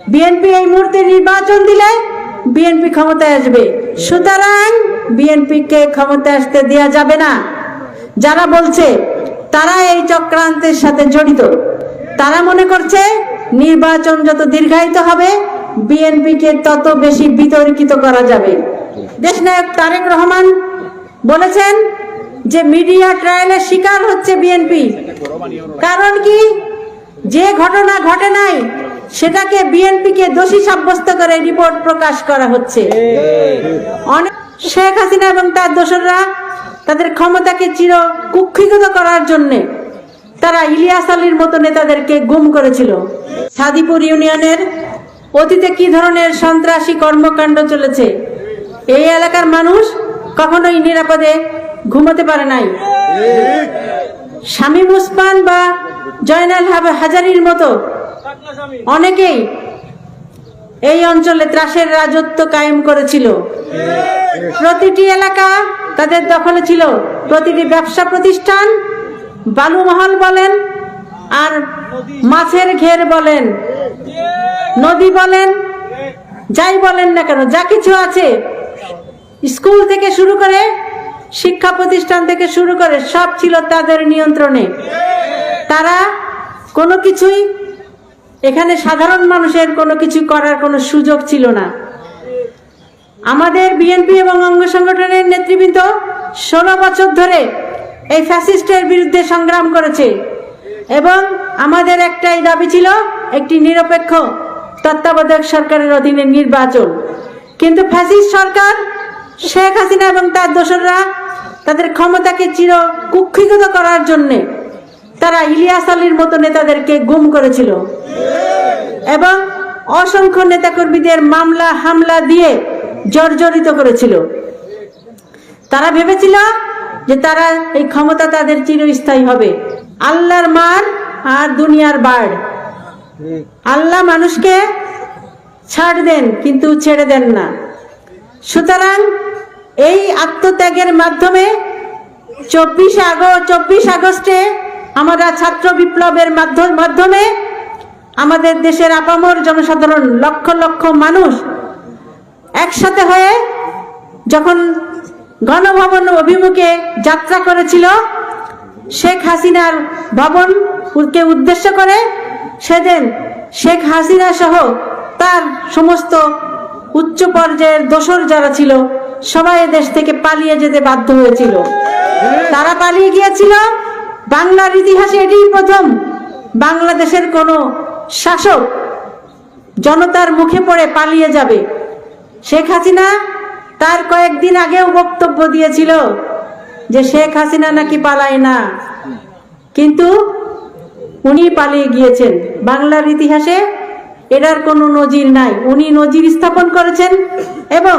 BNP এই মুহূর্তে নির্বাচন দিলে বিএনপি ক্ষমতায় আসবে। সুতরাং বিএনপিকে ক্ষমতায় আসতে দেওয়া যাবে না। যারা বলছে তারা এই চক্রান্তের সাথে জড়িত। তারা মনে করছে নির্বাচন যত দীর্ঘায়িত হবে বিএনপিকে তত বেশি বিতর্কিত করা যাবে। দেশনায়ক তারেক রহমান বলেছেন যে মিডিয়া ট্রায়ালের শিকার হচ্ছে বিএনপি কারণ কি? যে ঘটনা ঘটে নাই সেটাকে বিএনপিকে দোষী সাব্যস্ত করে রিপোর্ট প্রকাশ করা হচ্ছে। অনেক শেখ হাসিনা এবং তার দোসররা তাদের ক্ষমতাকে চির কুক্ষিগত করার জন্য তারা ইলিয়াস আলীর মতো নেতাদেরকে গুম করেছিল। সাদিপুর ইউনিয়নের অতীতে কি ধরনের সন্ত্রাসী কর্মকাণ্ড চলেছে? এই এলাকার মানুষ কখনোই নিরাপদে ঘুমোতে পারে নাই। শামীম উসমান বা জয়নাল হাজারির মতো অনেকেই এই অঞ্চলে ত্রাসের রাজত্ব কায়েম করেছিল। প্রতিটি এলাকা তাদের দখলে ছিল। প্রতিটি ব্যবসা প্রতিষ্ঠান বালুমহল বলেন আর মাছের ঘের বলেন, নদী বলেন, যাই বলেন না কেন, যা কিছু আছে, স্কুল থেকে শুরু করে শিক্ষা প্রতিষ্ঠান থেকে শুরু করে সব ছিল তাদের নিয়ন্ত্রণে। তারা কোনো কিছুই এখানে সাধারণ মানুষের কোনো কিছু করার কোনো সুযোগ ছিল না। আমাদের বিএনপি এবং অঙ্গ সংগঠনের নেতৃবৃন্দ ষোলো বছর ধরে এই ফ্যাসিস্টের বিরুদ্ধে সংগ্রাম করেছে এবং আমাদের একটাই দাবি ছিল, একটি নিরপেক্ষ তত্ত্বাবধায়ক সরকারের অধীনে নির্বাচন। কিন্তু ফ্যাসিস্ট সরকার, শেখ হাসিনা এবং তার দোসররা তাদের ক্ষমতাকে চির কুক্ষিগত করার জন্যে তারা ইলিয়াস আলীর মতো নেতাদেরকে গুম করেছিল। এবং অসংখ্য নেতাকর্মীদের মামলা, হামলা দিয়ে জর্জরিত করেছিল। তারা ভেবেছিল যে তারা এই ক্ষমতা তাদের চিরস্থায়ী হবে। আল্লাহর মার আর দুনিয়ার বাড়। আল্লাহ মানুষকে ছাড় দেন, কিন্তু ছেড়ে দেন না। সুতরাং এই আত্মত্যাগের মাধ্যমে চব্বিশ আগস্ট চব্বিশ আগস্টে আমরা ছাত্র বিপ্লবের মাধ্য- মাধ্যমে আমাদের দেশের আপামর জনসাধারণ লক্ষ লক্ষ মানুষ একসাথে হয়ে যখন গণভবন অভিমুখে যাত্রা করেছিল, শেখ হাসিনার ভবনকে উদ্দেশ্য করে সেদিন শেখ হাসিনা সহ তার সমস্ত উচ্চ পর্যায়ের দোসর যারা ছিল, সবাই দেশ থেকে পালিয়ে যেতে বাধ্য হয়েছিল। তারা পালিয়ে গিয়েছিল। বাংলার ইতিহাসে এটিই প্রথম বাংলাদেশের কোনো শাসক জনতার মুখে পড়ে পালিয়ে যাবে। শেখ হাসিনা তার কয়েকদিন আগেও বক্তব্য দিয়েছিল যে শেখ হাসিনা নাকি পালায় না। কিন্তু উনি পালিয়ে গিয়েছেন। বাংলার ইতিহাসে এটার কোনো নজির নাই। উনি নজির স্থাপন করেছেন এবং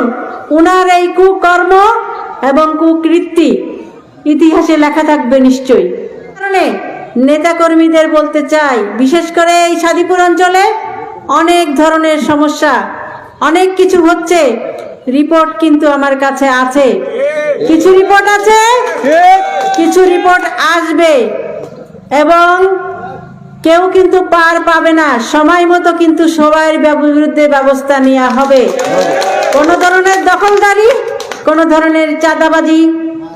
উনার এই কুকর্ম এবং কুকৃত্তি ইতিহাসে লেখা থাকবে নিশ্চয়ই। কারণে নেতাকর্মীদের বলতে চাই, বিশেষ করে এই সাদিপুর অঞ্চলে অনেক ধরনের সমস্যা, অনেক কিছু হচ্ছে। রিপোর্ট কিন্তু আমার কাছে আছে। কিছু রিপোর্ট আছে? কিছু রিপোর্ট আসবে। এবং কেউ কিন্তু পার পাবে না। সময় মতো কিন্তু সবার বিরুদ্ধে ব্যবস্থা নেওয়া হবে। কোনো ধরনের দখলদারি, কোনো ধরনের চাঁদাবাজি,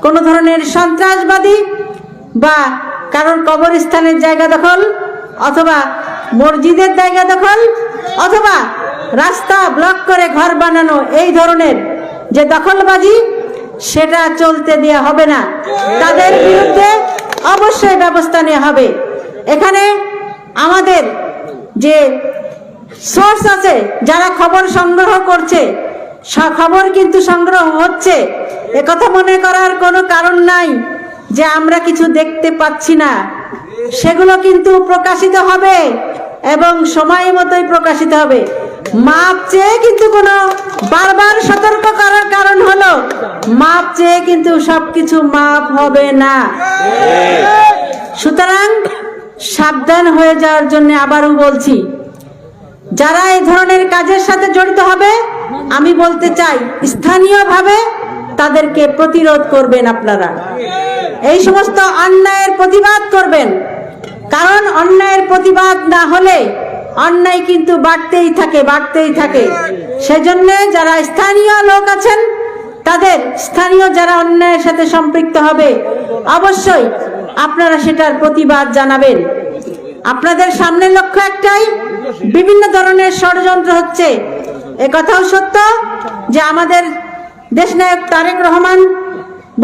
কোনো ধরনের সন্ত্রাসবাদী বা কারোর কবরস্থানের জায়গা দখল অথবা মসজিদের জায়গা দখল অথবা রাস্তা ব্লক করে ঘর বানানো এই ধরনের যে দখলবাজি, সেটা চলতে দেওয়া হবে না। তাদের বিরুদ্ধে অবশ্যই ব্যবস্থা নেওয়া হবে। এখানে আমাদের যে সোর্স আছে, যারা খবর সংগ্রহ করছে খবর কিন্তু সংগ্রহ হচ্ছে। একথা মনে করার কোনো কারণ নাই। যে আমরা কিছু দেখতে পাচ্ছি না, সেগুলো কিন্তু প্রকাশিত হবে এবং সময় মতোই প্রকাশিত হবে। মাপ চেয়ে কিন্তু কোনো বারবার সতর্ক করার কারণ হলো, মাপ চেয়ে কিন্তু সবকিছু মাপ হবে না। সুতরাং সাবধান হয়ে যাওয়ার জন্য আবারও বলছি, যারা এই ধরনের কাজের সাথে জড়িত হবে, আমি বলতে চাই, স্থানীয়ভাবে তাদেরকে প্রতিরোধ করবেন আপনারা। এই সমস্ত অন্যায়ের প্রতিবাদ করবেন। কারণ অন্যায়ের প্রতিবাদ না হলে অন্যায় কিন্তু বাড়তেই থাকে বাড়তেই থাকে। সেজন্য যারা স্থানীয় লোক আছেন, তাদের স্থানীয় যারা অন্যায়ের সাথে সম্পৃক্ত হবে, অবশ্যই আপনারা সেটার প্রতিবাদ জানাবেন। আপনাদের সামনে লক্ষ্য একটাই, বিভিন্ন ধরনের ষড়যন্ত্র হচ্ছে। এ কথাও সত্য যে আমাদের দেশনায়ক তারেক রহমান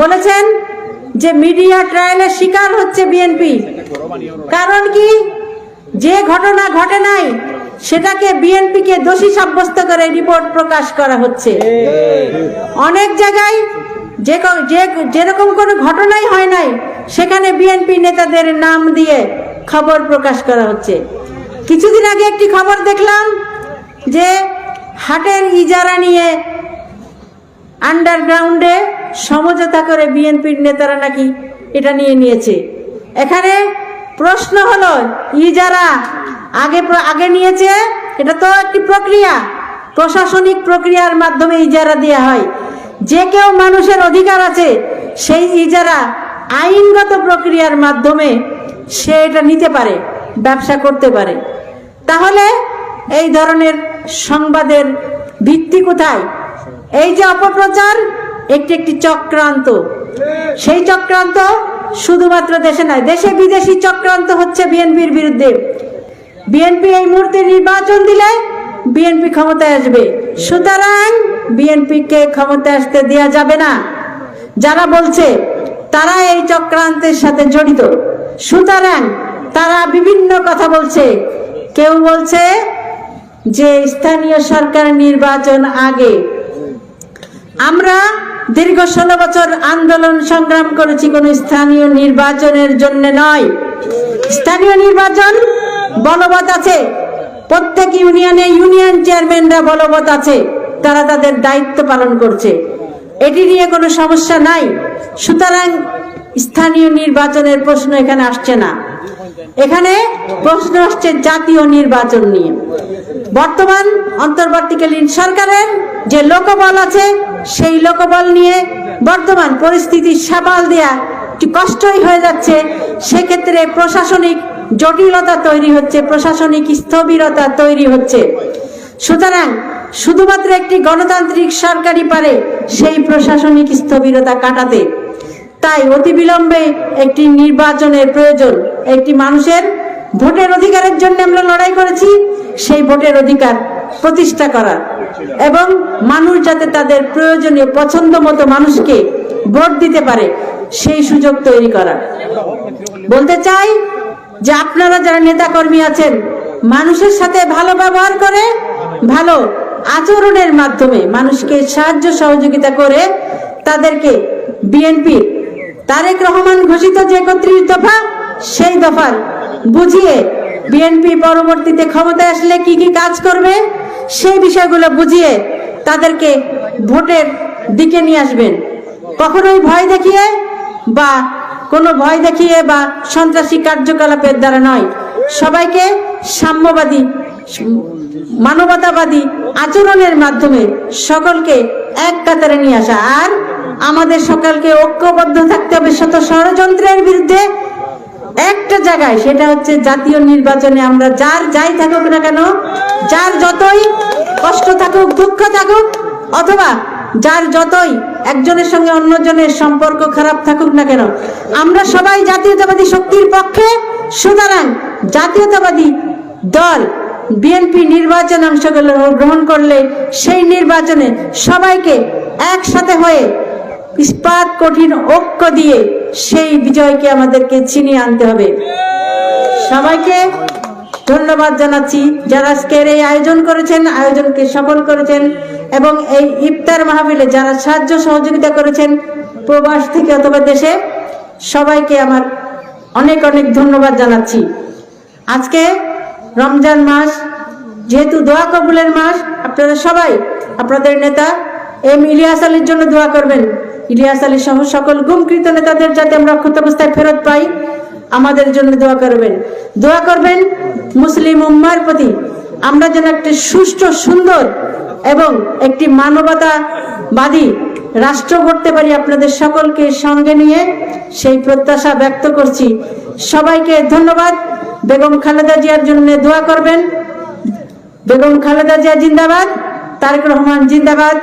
বলেছেন যে মিডিয়া ট্রায়ালের শিকার হচ্ছে বিএনপি। কারণ কি? যে ঘটনা ঘটে নাই, সেটাকে বিএনপিকে দোষী সাব্যস্ত করে রিপোর্ট প্রকাশ করা হচ্ছে। অনেক জায়গায় যে যেরকম কোনো ঘটনাই হয় নাই, সেখানে বিএনপি নেতাদের নাম দিয়ে খবর প্রকাশ করা হচ্ছে। কিছুদিন আগে একটি খবর দেখলাম যে হাটের ইজারা নিয়ে আন্ডারগ্রাউন্ডে সমঝোতা করে বিএনপির নেতারা নাকি এটা নিয়ে নিয়েছে। এখানে প্রশ্ন হলো ইজারা আগে আগে নিয়েছে, এটা তো একটি প্রক্রিয়া। প্রশাসনিক প্রক্রিয়ার মাধ্যমে ইজারা দেওয়া হয়। যে কেউ মানুষের অধিকার আছে, সেই ইজারা আইনগত প্রক্রিয়ার মাধ্যমে সে এটা নিতে পারে, ব্যবসা করতে পারে। তাহলে এই ধরনের সংবাদের ভিত্তি কোথায়? এই যে অপপ্রচার একটি একটি চক্রান্ত। সেই চক্রান্ত শুধুমাত্র দেশে নয়, দেশে বিদেশি চক্রান্ত হচ্ছে বিএনপির বিরুদ্ধে। বিএনপি এই মুহূর্তে নির্বাচন দিলে বিএনপি ক্ষমতায় আসবে। সুতরাং বিএনপিকে ক্ষমতায় আসতে দেওয়া যাবে না। যারা বলছে, তারা এই চক্রান্তের সাথে জড়িত। সুতরাং তারা বিভিন্ন কথা বলছে। কেউ বলছে যে, স্থানীয় সরকার নির্বাচন আগে আমরা দীর্ঘ ষোলো বছর আন্দোলন সংগ্রাম করেছি, কোন স্থানীয় নির্বাচনের জন্য নয়। স্থানীয় নির্বাচন বলবৎ আছে। প্রত্যেক ইউনিয়নে ইউনিয়ন চেয়ারম্যানরা বলবৎ আছে। তারা তাদের দায়িত্ব পালন করছে। এটি নিয়ে কোনো সমস্যা নাই। সুতরাং স্থানীয় নির্বাচনের প্রশ্ন এখানে আসছে না। এখানে প্রশ্ন আসছে জাতীয় নির্বাচন নিয়ে। বর্তমান অন্তর্বর্তীকালীন সরকারের যে লোকবল আছে, সেই লোকবল নিয়ে বর্তমান পরিস্থিতি সামাল দেয়া কষ্টই হয়ে যাচ্ছে। সেক্ষেত্রে প্রশাসনিক জটিলতা তৈরি হচ্ছে, প্রশাসনিক স্থবিরতা তৈরি হচ্ছে। সুতরাং শুধুমাত্র একটি গণতান্ত্রিক সরকারই পারে সেই প্রশাসনিক স্থবিরতা কাটাতে। তাই অতি বিলম্বে একটি নির্বাচনের প্রয়োজন, একটি মানুষের ভোটের অধিকারের জন্য আমরা লড়াই করেছি। সেই ভোটের অধিকার প্রতিষ্ঠা করা এবং মানুষ যাতে তাদের প্রয়োজনীয় পছন্দ মতো মানুষকে ভোট দিতে পারে, সেই সুযোগ তৈরি করা বলতে চাই যে আপনারা যারা নেতাকর্মী আছেন, মানুষের সাথে ভালো ব্যবহার করে, ভালো আচরণের মাধ্যমে মানুষকে সাহায্য সহযোগিতা করে তাদেরকে বিএনপি তারেক রহমান ঘোষিত যে একত্রিশ দফা, সেই দফার বুঝিয়ে বিএনপি পরবর্তীতে ক্ষমতায় আসলে কি কি কাজ করবে, সেই বিষয়গুলো বুঝিয়ে তাদেরকে ভোটের দিকে নিয়ে আসবেন। কখনোই ভয় দেখিয়ে বা কোনো ভয় দেখিয়ে বা সন্ত্রাসী কার্যকলাপের দ্বারা নয়। সবাইকে সাম্যবাদী, মানবতাবাদী আচরণের মাধ্যমে সকলকে এক কাতারে নিয়ে আসা। আর আমাদের সকলকে ঐক্যবদ্ধ থাকতে হবে শত ষড়যন্ত্রের বিরুদ্ধে। একটা জায়গায়, সেটা হচ্ছে জাতীয় নির্বাচনে আমরা যার যাই থাকুক না কেন, যার যতই কষ্ট থাকুক, দুঃখ থাকুক, অথবা যার যতই একজনের সঙ্গে অন্যজনের সম্পর্ক খারাপ থাকুক না কেন, আমরা সবাই জাতীয়তাবাদী শক্তির পক্ষে, সুতরাং জাতীয়তাবাদী দল বিএনপি নির্বাচন অংশগ্রহণ গ্রহণ করলে সেই নির্বাচনে সবাইকে একসাথে হয়ে ইস্পাত কঠিন ঐক্য দিয়ে সেই বিজয়কে আমাদেরকে চিনিয়ে আনতে হবে। সবাইকে ধন্যবাদ জানাচ্ছি যারা আজকের এই আয়োজন করেছেন, আয়োজনকে সফল করেছেন এবং এই ইফতার মাহফিলে যারা সাহায্য সহযোগিতা করেছেন প্রবাস থেকে অথবা দেশে, সবাইকে আমার অনেক অনেক ধন্যবাদ জানাচ্ছি। আজকে রমজান মাস, যেহেতু দোয়া কবুলের মাস, আপনারা সবাই, আপনাদের নেতা এম ইলিয়াস আলীর জন্য দোয়া করবেন। ইলিয়াস আলী সহ সকল গুমকৃত নেতাদের যাতে আমরা অক্ষত অবস্থায় ফেরত পাই, আমাদের জন্য দোয়া করবেন। দোয়া করবেন মুসলিম উম্মার প্রতি। আমরা যেন একটি সুষ্ঠু, সুন্দর এবং একটি মানবতাবাদী রাষ্ট্র করতে পারি আপনাদের সকলকে সঙ্গে নিয়ে, সেই প্রত্যাশা ব্যক্ত করছি। সবাইকে ধন্যবাদ। বেগম খালেদা জিয়ার জন্য দোয়া করবেন। বেগম খালেদা জিয়া জিন্দাবাদ। তারেক রহমান জিন্দাবাদ।